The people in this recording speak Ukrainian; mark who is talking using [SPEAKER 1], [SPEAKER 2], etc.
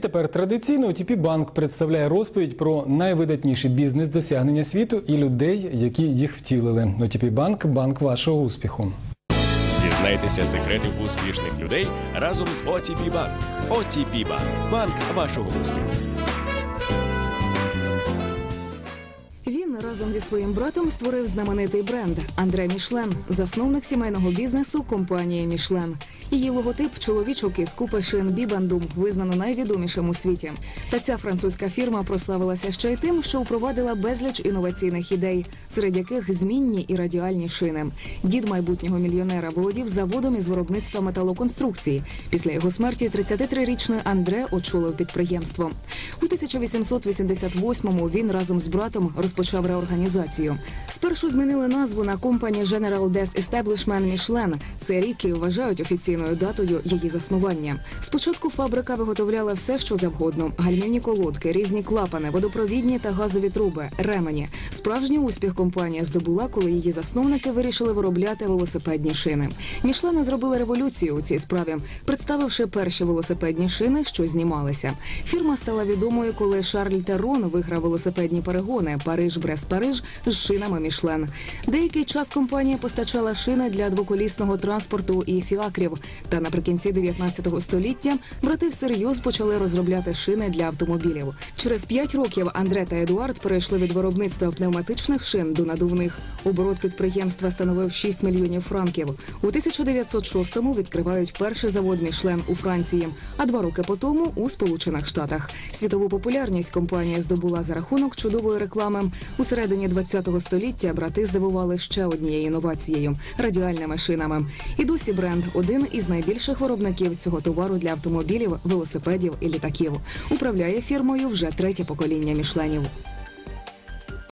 [SPEAKER 1] тепер традиційно ОТП Банк представляє розповідь про найвидатніші бізнес-досягнення світу і людей, які їх втілили. ОТП Банк – банк вашого успіху.
[SPEAKER 2] Дізнайтеся секретів успішних людей разом з OTP Bank. OTP Bank – банк вашого успіху.
[SPEAKER 3] Разом зі своїм братом створив знаменитий бренд Андре Мішлен, засновник сімейного бізнесу компанії Мішлен. Її логотип чоловічок із купи шин Бібандум визнано найвідомішим у світі. Та ця французька фірма прославилася ще й тим, що впровадила безліч інноваційних ідей, серед яких змінні і радіальні шини. Дід майбутнього мільйонера володів заводом із виробництва металоконструкцій. Після його смерті 33-річний Андре очолив підприємство. У 1888-му він разом з братом розпочав реорганізацію. Спершу змінили назву на компані General Des Establishment Michelin. Це рік і вважають офіційною датою її заснування. Спочатку фабрика виготовляла все, що завгодно: гальмівні колодки, різні клапани, водопровідні та газові труби, ремені. Справжній успіх компанія здобула, коли її засновники вирішили виробляти велосипедні шини. Мішлени зробили революцію у цій справі, представивши перші велосипедні шини, що знімалися. Фірма стала відомою, коли Шарль Террон виграв велосипедні перегони Париж-Брест-Париж з шинами Мішлен. Деякий час компанія постачала шини для двоколісного транспорту і фіакрів. Та наприкінці 19 століття брати всерйоз почали розробляти шини для автомобілів. Через п'ять років Андре та Едуард перейшли від виробництва пневматичних шин до надувних. Оборот підприємства становив 6 мільйонів франків. У 1906-му відкривають перший завод Мішлен у Франції, а два роки по тому у Сполучених Штатах. Світову популярність компанія здобула за рахунок чудової реклами. У середині 20-го століття брати здивували ще однією інновацією радіальними шинами. І досі бренд один із найбільших виробників цього товару для автомобілів, велосипедів і літаків. Управляє фірмою вже третє покоління мішленів.